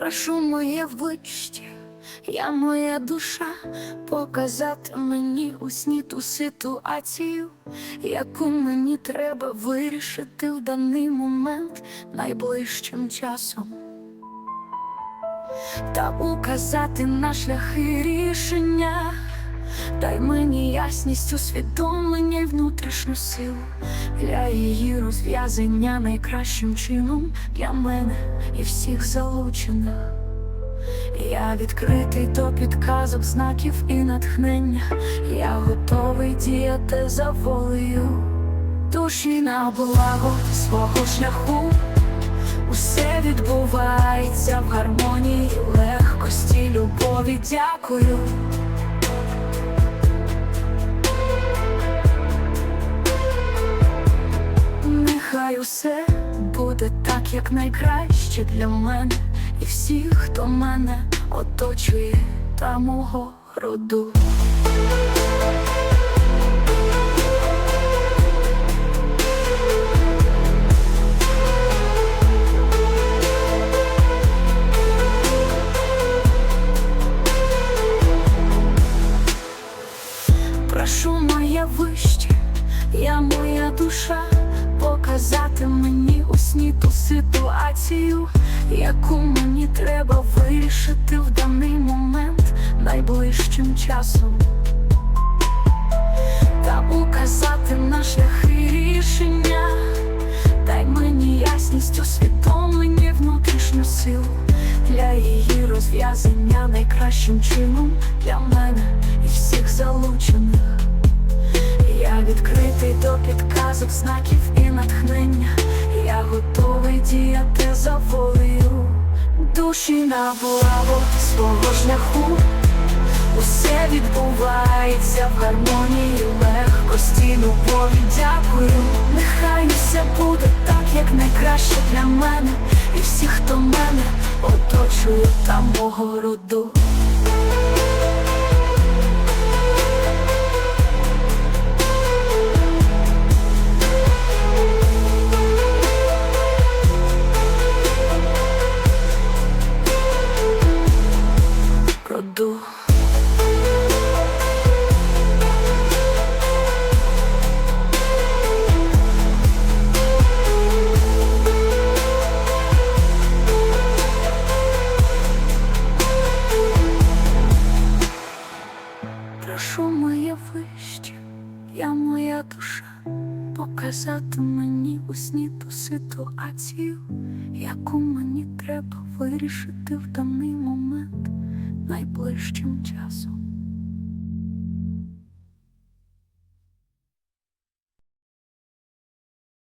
Прошу моє вище, я моя душа, показати мені у сні ту ситуацію, яку мені треба вирішити в даний момент найближчим часом. Та указати на шляхи рішення, дай мені ясність усвідомлення й внутрішню силу для її розв'язання найкращим чином для мене і всіх залучених. Я відкритий до підказок, знаків і натхнення. Я готовий діяти за волею душі на благо свого шляху. Усе відбувається в гармонії, легкості, любові. Дякую. Нехай усе буде так, як найкраще для мене і всіх, хто мене оточує та мого роду. Прошу моя вище, я моя душа, показати мені у сні ту ситуацію, яку мені треба вирішити в даний момент найближчим часом. Та указати на шляхи рішення, дай мені ясність усвідомлення, внутрішню силу для її розв'язання найкращим чином для мене і всіх залучених. Я відкритий до підказок, знаків діяти за волею душі на булаву свого шляху. Усе відбувається в гармонії, легкості, любові. Дякую. Нехай усе буде так, як найкраще для мене і всіх, хто мене оточує та мого роду. Показати мені у сні ту ситуацію, яку мені треба вирішити в даний момент найближчим часом.